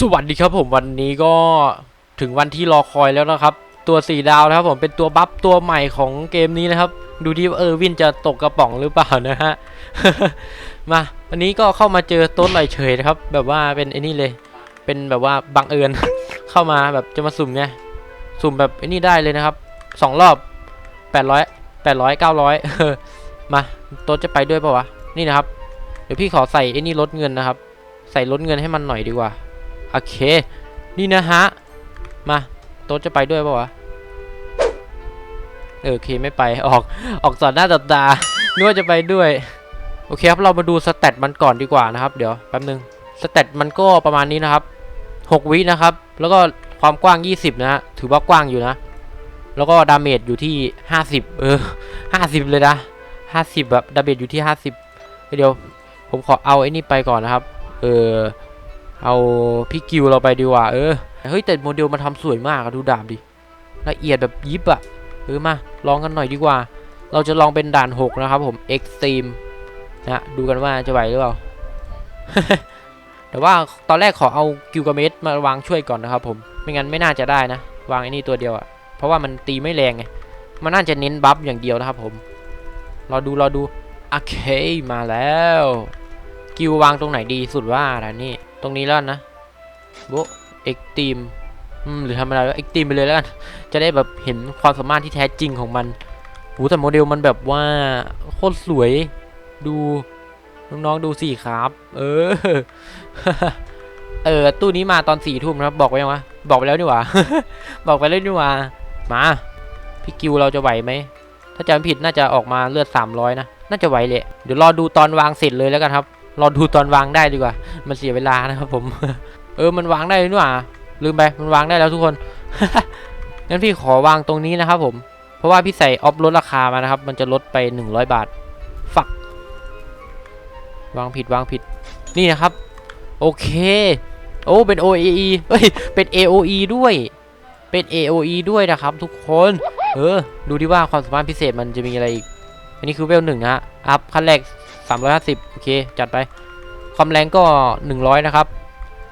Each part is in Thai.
สวัสดีครับผมวันนี้ก็ถึงวันที่รอคอยแล้วนะครับ ตัวสีดาวนะครับผมเป็นตัวบัฟตัวใหม่ของเกมนี้นะครับ ดูที่เออวินจะตกกระป๋องหรือเปล่านะฮะ มาวันนี้ก็เข้ามาเจอต๊ดลอยเฉยนะครับ แบบว่าเป็นไอ้นี่เลย เป็นแบบว่าบังเอิญ เข้ามาแบบจะมาสุ่มไงสุ่มแบบไอ้นี่ได้เลยนะครับสองรอบแปดร้อยแปดร้อยเก้าร้อยมาโต๊ดจะไปด้วยปะวะนี่นะครับ เดี๋ยวพี่ขอใส่ไอ้นี่ลดเงินนะครับ ใส่ลดเงินให้มันหน่อยดีกว่า โอเค นี่นะฮะ มาโต๊ดจะไปด้วยปะวะเออโอเคไม่ไปออกออกต่อหน้าต่อตานึกว่าจะไปด้วย โอเคครับเรามาดูสเตตมันก่อนดีกว่านะครับ เดี๋ยวแป๊บนึงสเตตมันก็ประมาณนี้นะครับ 6 วินะครับ แล้วก็ความกว้าง 20 นะฮะถือว่ากว้างอยู่นะ แล้วก็ดาเมจอยู่ที่ 50 เออ 50 เลยนะ 50 แบบดาเมจอยู่ที่ 50 เดี๋ยว ผมขอเอาไอ้นี่ไปก่อนนะครับ เออ เอาพี่กิวเราไปดีกว่าเออเฮ้ยแต่โมเดลมันทำสวยมากอะดูดาบดิละเอียดแบบยิบอะเออมาลองกันหน่อยดีกว่า เราจะลองเป็นด่าน 6 นะครับผม Extreme นะดูกันว่าจะไหวหรือเปล่า แต่ว่าตอนแรกขอเอากิวกาเมสมาวางช่วยก่อนนะครับผม ไม่งั้นไม่น่าจะได้นะ วางไอ้นี่ตัวเดียวอะเพราะว่ามันตีไม่แรงไง มันน่าจะเน้นบัฟอย่างเดียวนะครับผมรอดูรอดูโอเคมาแล้ว กิววางตรงไหนดีสุดว่าอะไรนี่ ตรงนี้แล้วนนะโบเอ็กตีมอืมหรือทำอะไรเอ็กตีมไปเลยแล้วกัน จะได้แบบเห็นความสามารถที่แท้จริงของมันหูแต่โมเดลมันแบบว่าโคตรสวยดูน้องๆดูสิครับ เออ เออ ตู้นี้มาตอนสี่ทุ่มครับบอกไว้ยังวะ บอกไปแล้วนี่หว่า บอกไปแล้วนี่หว่า มา พี่กิวเราจะไหวไหม ถ้าจำผิดน่าจะออกมาเลือด300นะ น่าจะไหวเลยเดี๋ยวรอดูตอนวางเสร็จเลยแล้วกันครับ รอดูตอนวางได้ดีกว่า มันเสียเวลานะครับผม เออ มันวางได้นี่หว่า ลืมไป มันวางได้แล้วทุกคน งั้นพี่ขอวางตรงนี้นะครับผม เพราะว่าพี่ใส่ออฟลดราคามานะครับ มันจะลดไป 100 บาท ฝัก วางผิดวางผิด นี่นะครับ โอเค โอ้ เป็น OAE เอ้ย เป็น AOE ด้วย เป็น AOE ด้วยนะครับ ทุกคน เออ ดูดิว่าความสามารถพิเศษมันจะมีอะไรอีก อันนี้คือเวลหนึ่งนะฮะอัพขั้นแรก 350 โอเค จัดไป ความแรงก็ 100 นะครับ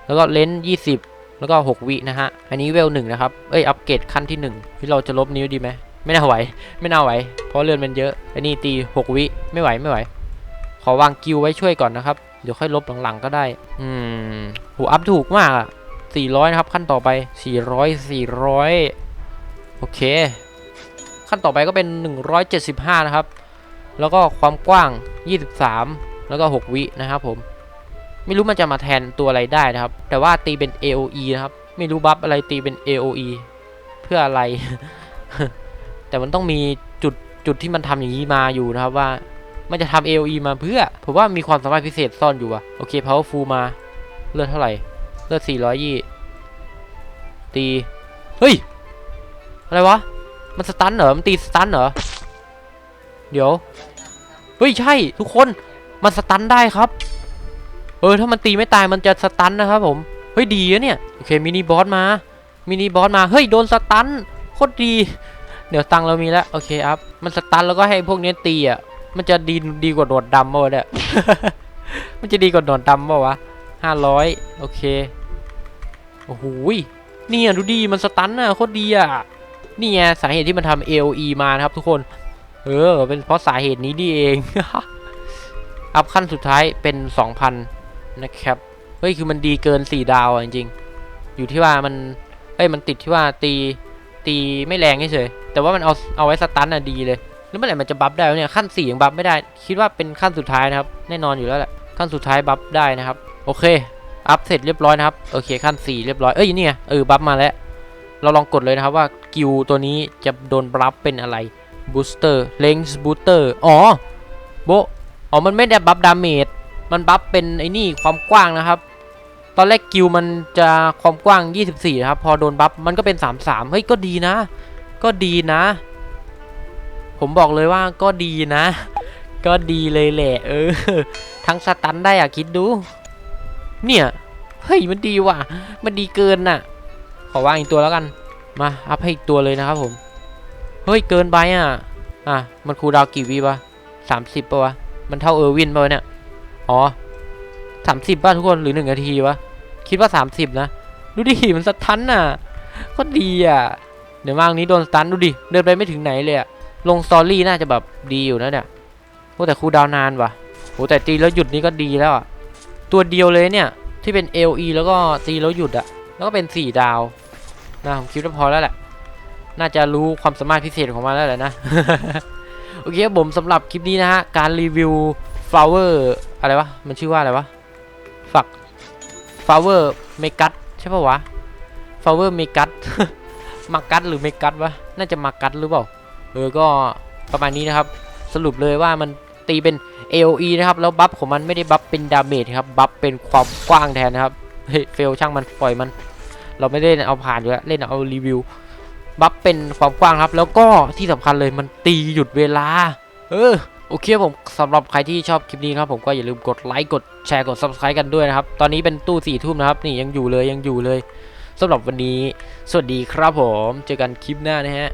แล้วก็เลนส์20 แล้วก็ 6 วินะฮะ อันนี้เวลหนึ่งนะครับ เอ้ย อัปเกรดขั้นที่1ที่เราจะลบนิ้วดีไหม ไม่น่าไหว ไม่น่าไหว เพราะเลือนมันเยอะ อันนี้ตี 6 วิ ไม่ไหว ไม่ไหว ขอวางกิวไว้ช่วยก่อนนะครับ เดี๋ยวค่อยลบหลังๆก็ได้ อืมโหอัพถูกมากอะ400 นะครับ ขั้นต่อไป 400 400 โอเค ขั้นต่อไปก็เป็น 175 นะครับ แล้วก็ความกว้าง 23 แล้วก็ 6 วินะครับผม ไม่รู้มันจะมาแทนตัวอะไรได้นะครับ แต่ว่าตีเป็น AOE นะครับ ไม่รู้บัฟอะไรตีเป็น AOE เพื่ออะไร แต่มันต้องมีจุดจุดที่มันทำอย่างนี้มาอยู่นะครับว่า มันจะทำ AOE มาเพื่อ ผมว่ามีความสามารถพิเศษซ่อนอยู่อะโอเค powerful มา เลือดเท่าไหร่ เลือด400ยี่ตี เฮ้ย อะไรวะ มันสตันเหรอ มันตีสตันเหรอ เดี๋ยว เฮ้ย ใช่ ทุกคน มันสตันได้ครับ เออ ถ้ามันตีไม่ตายมันจะสตันนะครับผม เฮ้ย ดีอะเนี่ย โอเค มินิบอสมา มินิบอสมา เฮ้ย โดนสตัน โคตรดี เดี๋ยวตังเรามีแล้ว โอเคครับ มันสตันแล้วก็ให้พวกเนี้ยตีอะ มันจะดีดีกว่าโดดดำป่าวะเนี่ย มันจะดีกว่าโดดดำป่าวะห้าร้อยโอเค โอ้โหยเนี่ยดูดี มันสตันอะ โคตรดีอะนี่ไงสาเหตุที่มันทำ AOE มานะครับทุกคน เออ เป็นเพราะสาเหตุนี้นี่เอง อัพขั้นสุดท้ายเป็น 2,000 นะครับ เฮ้ย คือมันดีเกิน 4 ดาวจริงๆ อยู่ที่ว่ามัน เอ้ย มันติดที่ว่าตี ตีไม่แรงเฉยแต่ว่ามันเอา เอาไว้สตันอะดีเลย แล้วเมื่อไหร่มันจะบัฟได้เนี่ย ขั้น 4 ยังบัฟไม่ได้ คิดว่าเป็นขั้นสุดท้ายนะครับ แน่นอนอยู่แล้วแหละ ขั้นสุดท้ายบัฟได้นะครับ โอเค อัพเสร็จเรียบร้อยนะครับ โอเค ขั้น 4 เรียบร้อย เอ้ย นี่ไง เออ บัฟมาแล้ว เราลองกดเลยนะครับว่ากิวตัวนี้จะโดนบัฟเป็นอะไร บูสเตอร์เลงส์บูสเตอร์อ๋อโบอ๋อ มันไม่ได้บัฟดาเมจ มันบัฟเป็นไอ้นี่ความกว้างนะครับ ตอนแรกกิวมันจะความกว้าง 24 นะครับ พอโดนบัฟมันก็เป็น 33 เฮ้ย ก็ดีนะ ก็ดีนะ ผมบอกเลยว่าก็ดีนะ ก็ดีเลยแหละ เออ ทั้งสตันได้อะคิดดู เนี่ย เฮ้ย มันดีว่ะ มันดีเกินน่ะ ขอวางอีกตัวแล้วกัน มา อัพให้อีกตัวเลยนะครับผม เฮ้ย เกินไปอะ อะ มันคูดาวกี่วิวะสามสิบปะวะ มันเท่าเออร์วินปะเนี่ย อ๋อสามสิบป่ะทุกคนหรือหนึ่งนาทีวะ คิดว่า30นะ ดูดิ มันสตันน่ะ ก็ดีอะ เดี๋ยวมากนี้โดนสตันดูดิ เดินไปไม่ถึงไหนเลยอะ ลงสตอรี่น่าจะแบบดีอยู่นะเนี่ยโอ้แต่คูดาวนานว่ะโอ้แต่ตีแล้วหยุดนี่ก็ดีแล้วอะ ตัวเดียวเลยเนี่ย ที่เป็น LE แล้วก็ตีแล้วหยุดอะแล้วก็เป็น4ดาวนะผมคิดว่าพอแล้วแหละ น่าจะรู้ความสามารถพิเศษของมันแล้วแหละนะ โอเคครับผมสำหรับคลิปนี้นะฮะ การรีวิว flower อะไรวะ มันชื่อว่าอะไรวะ ฝัก flower เมกัสใช่ปะวะ flower เมกัสมากัสหรือเมกัสวะ น่าจะมากัสหรือเปล่า เออ ก็ประมาณนี้นะครับ สรุปเลยว่ามันตีเป็น AOE นะครับ แล้วบัฟของมันไม่ได้บัฟเป็นดาเมจครับ บัฟเป็นความกว้างแทนนะครับ เฮ้ย เฟลช่างมันปล่อยมัน เราไม่ได้เอาผ่านอยู่แล้ว เล่นเอารีวิว บัฟเป็นความกว้างครับ แล้วก็ที่สำคัญเลยมันตีหยุดเวลา เออโอเคผมสำหรับใครที่ชอบคลิปนี้ครับผมก็อย่าลืมกดไลค์กดแชร์กด subscribe กันด้วยนะครับ ตอนนี้เป็นตู้สี่ทุ่มนะครับ นี่ยังอยู่เลยยังอยู่เลยสำหรับวันนี้ สวัสดีครับผม เจอกันคลิปหน้านะฮะ